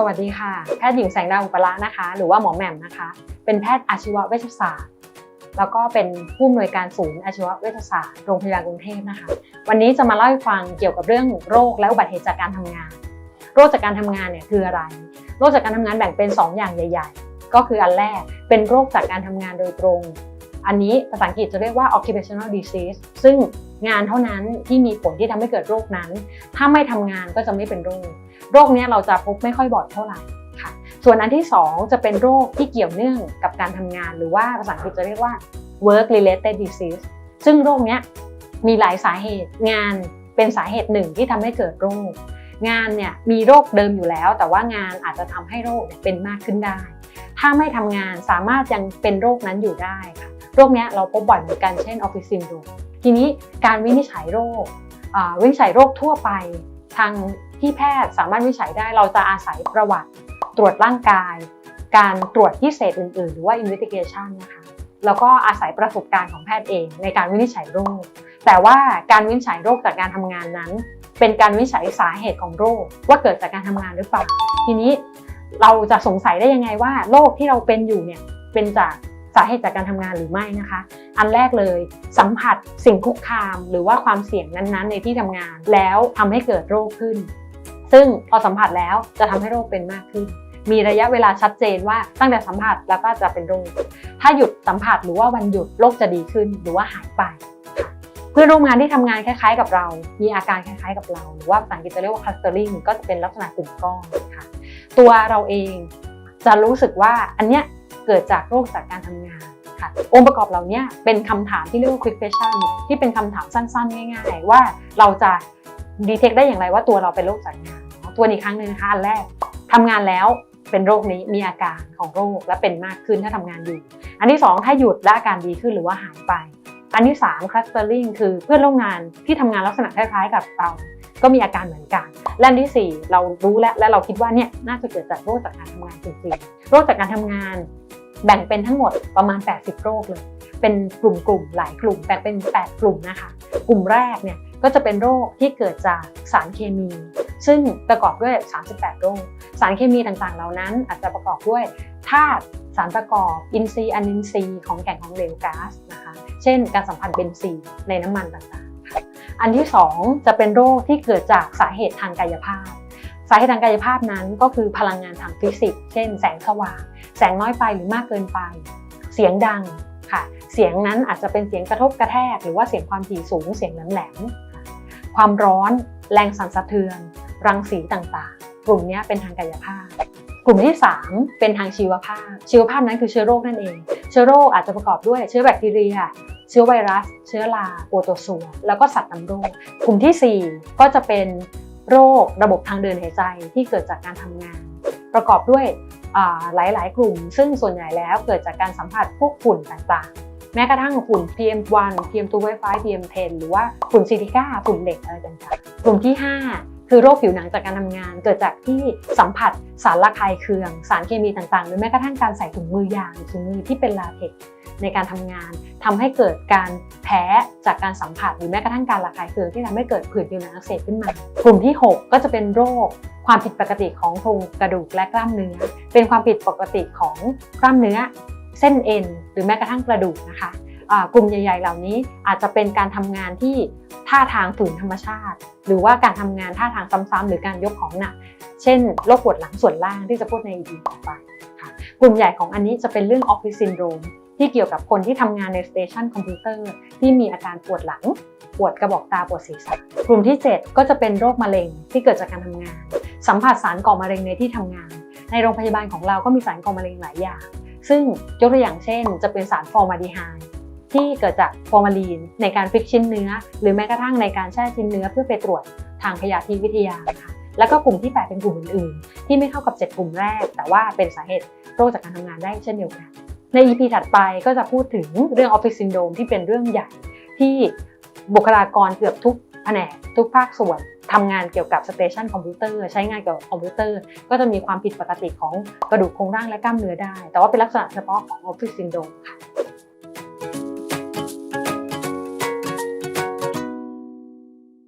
สวัสดีค่ะ แพทย์หญิงแสงดาวอุปละนะคะ หรือว่าหมอแหม่มนะคะ เป็นแพทย์อาชีวเวชศาสตร์ แล้วก็เป็นผู้อำนวยการศูนย์อาชีวเวชศาสตร์โรงพยาบาลกรุงเทพนะคะ วันนี้จะมาเล่าให้ฟังเกี่ยวกับเรื่องโรคและอุบัติเหตุจากการทำงาน โรคจากการทำงานเนี่ยคืออะไร โรคจากการทำงานแบ่งเป็น 2 อย่างใหญ่ ๆ ก็คืออันแรกเป็นโรคจากการทำงานโดยตรง อันนี้ภาษาอังกฤษจะเรียกว่า occupational disease ซึ่ง งานเท่านั้นที่มีผลที่ทำให้เกิดโรคนั้น ถ้าไม่ทำงานก็จะไม่เป็นโรค โรคนี้เราจะพบไม่ค่อยบ่อยเท่าไหร่ค่ะ ส่วนอันที่ 2 จะเป็นโรคที่เกี่ยวเนื่องกับการทำงาน หรือว่าภาษาอังกฤษจะเรียกว่า work related disease ซึ่งโรคนี้มีหลายสาเหตุงานเป็นสาเหตุหนึ่งที่ทำให้เกิดโรค งานเนี่ยมีโรคเดิมอยู่แล้ว แต่ว่างานอาจจะทำให้โรคเนี่ยเป็นมากขึ้นได้ ถ้าไม่ทำงานสามารถยังเป็นโรคนั้นอยู่ได้ค่ะโรคนี้เราพบบ่อยเหมือนกันเช่นออฟฟิศซินโดรม ทีนี้การวินิจฉัยโรควินิจฉัยโรคทั่วไป ทางที่แพทย์สามารถวินิจฉัยได้ เราจะอาศัยประวัติตรวจร่างกาย การตรวจพิเศษอื่นๆ หรือว่า investigation นะคะแล้วก็อาศัยประสบการณ์ของแพทย์เองในการวินิจฉัยโรค แต่ว่าการวินิจฉัยโรคจากการทำงานนั้น เป็นการวินิจฉัยสาเหตุของโรค ว่าเกิดจากการทำงานหรือเปล่า ทีนี้เราจะสงสัยได้ยังไงว่าโรคที่เราเป็นอยู่เนี่ยเป็นจากาเหตุจากการทำงานหรือไม่นะคะ อันแรกเลยสัมผัสสิ่งคุกคาม หรือว่าความเสี่ยงนั้นๆ ในที่ทำงาน แล้วทำให้เกิดโรคขึ้น ซึ่งพอสัมผัสแล้วจะทำให้โรคเป็นมากขึ้น มีระยะเวลาชัดเจนว่าตั้งแต่สัมผัสแล้วก็จะเป็นโรค ถ้าหยุดสัมผัสหรือว่าวันหยุดโรคจะดีขึ้นหรือว่าหายไปเพื่อนร่วมงานที่ทำงานคล้ายๆกับเรา มีอาการคล้ายๆกับเรา หรือว่าภาษาอังกฤษจะเรียกว่า clustering ก็จะเป็นลักษณะกลุ่มก้อนค่ะ ตัวเราเองจะรู้สึกว่าอันเนี้ย เกิดจากโรคจากการทำงานค่ะองค์ประกอบเหล่านี้เป็นคำถามที่เรียกว่า quick question ที่เป็นคำถามสั้นๆ ง่ายๆ ว่าเราจะดีเทคได้อย่างไรว่าตัวเราเป็นโรคจากงานเนาะตัวอีกครั้งหนึ่งนะคะอันแรกทำงานแล้วเป็นโรคนี้มีอาการของโรคและเป็นมากขึ้นถ้าทำงานอยู่ อันที่ 2 ถ้าหยุดและอาการดีขึ้นหรือว่าหายไป อันที่3 clustering คือเพื่อนร่วมงานที่ทำงานลักษณะคล้ายๆ กับเราก็มีอาการเหมือนกัน และอันที่ 4 เรารู้แล้วและเราคิดว่าเนี่ยน่าจะเกิดจากโรคจากการทำงานจริงๆ โรคจากการทำงาน แบ่งเป็นทั้งหมดประมาณ 80 โรคเลย เป็นกลุ่มกลุ่มๆหลายกลุ่มแบ่งเป็น 8 กลุ่มนะคะ กลุ่มแรกเนี่ยก็จะเป็นโรคที่เกิดจากสารเคมี ซึ่งประกอบด้วย 38 โรค สารเคมีต่างๆ เหล่านั้น อาจจะประกอบด้วยธาตุสารประกอบอินทรีย์อนินทรีย์ของแก่นของเหลวก๊าซนะคะ เช่น การสัมผัสเบนซีนในน้ำมันต่างๆ อันที่ 2 จะเป็นโรคที่เกิดจากสาเหตุทางกายภาพ สาเหตุทางกายภาพนั้นก็คือพลังงานทางฟิสิกส์ เช่น แสงสว่าง แสงน้อยไปหรือมากเกินไป เสียงดังค่ะ เสียงนั้นอาจจะเป็นเสียงกระทบกระแทก หรือว่าเสียงความถี่สูง เสียงแหลมๆค่ะความร้อน แรงสั่นสะเทือน รังสีต่างๆ กลุ่มนี้เป็นทางกายภาพ กลุ่มที่ 3 เป็นทางชีวภาพ ชีวภาพนั้นคือเชื้อโรคนั่นเอง เชื้อโรคอาจจะประกอบด้วยเชื้อแบคทีเรียเชื้อไวรัส เชื้อราโปรโตซัวแล้วก็สัตว์นำโรคกลุ่มทีสี่4 ก็จะเป็น โรคระบบทางเดินหายใจที่เกิดจากการทำงาน ประกอบด้วยหลาย ๆ กลุ่ม ซึ่งส่วนใหญ่แล้วเกิดจากการสัมผัสพวกฝุ่นต่างๆ แม้กระทั่งฝุ่น PM1 PM2.5 PM10 หรือว่าฝุ่นซิลิก้าฝุ่นเหล็กอะไรต่างๆ กลุ่มที่ 5 คือโรคผิวหนังจากการทำงาน เกิดจากที่สัมผัสสารละคายเคือง สารเคมีต่างๆ หรือแม้กระทั่งการใส่ถุงมือยางถุงมือที่เป็นลาเท็กในการทำงานทำให้เกิดการแพ้จากการสัมผัส หรือแม้กระทั่งการระคายเคืองที่ทำให้เกิดผื่นผิวหนังอักเสบขึ้นมากลุ่มที่ 6 ก็จะเป็นโรคความผิดปกติของโครงกระดูกและกล้ามเนื้อ เป็นความผิดปกติของกล้ามเนื้อ เส้นเอ็น หรือแม้กระทั่งกระดูกนะคะ กลุ่มใหญ่ ๆ เหล่านี้อาจจะเป็นการทำงานที่ท่าทางฝืนธรรมชาติ หรือว่าการทำงานท่าทางซ้ำๆหรือการยกของหนัก เช่นโรคปวดหลังส่วนล่างที่จะพูดใน EP ต่อไปค่ะกลุ่มใหญ่ของอันนี้จะเป็นเรื่องออฟฟิศซินโดรมที่เกี่ยวกับคนที่ทำงานในสเตชันคอมพิวเตอร์ที่มีอาการปวดหลัง ปวดกระบอกตาปวดศีรษะกลุ่มที่ 7 ก็จะเป็นโรคมะเร็งที่เกิดจากการทำงาน สัมผัสสารก่อมะเร็งในที่ทำงาน ในโรงพยาบาลของเราก็มีสารก่อมะเร็งหลายอย่าง ซึ่งยกตัวอย่างเช่น จะเป็นสารฟอร์มาดีไฮด์ ที่เกิดจากฟอร์มาลีนในการฟิกชิ้นเนื้อ หรือแม้กระทั่งในการแช่ชิ้นเนื้อเพื่อไปตรวจทางพยาธิวิทยาค่ะแล้วก็กลุ่มที่ 8 เป็นกลุ่มอื่นๆ ที่ไม่เข้ากับ 7 กลุ่มแรก แต่ว่าเป็นสาเหตุโรคจากการทำงานได้เช่นเดียวกัน ใน EP ถัดไปก็จะพูดถึงเรื่องออฟฟิศซินโดมที่เป็นเรื่องใหญ่ที่บุคลากรเกือบทุกแผนกทุกภาคส่วนทำงานเกี่ยวกับสเตชันคอมพิวเตอร์ใช้งานเกี่ยวกับคอมพิวเตอร์ ก็จะมีความผิดปกติของกระดูกโครงร่างและกล้ามเนื้อได้ แต่ว่าเป็นลักษณะเฉพาะของออฟฟิศซินโดมค่ะ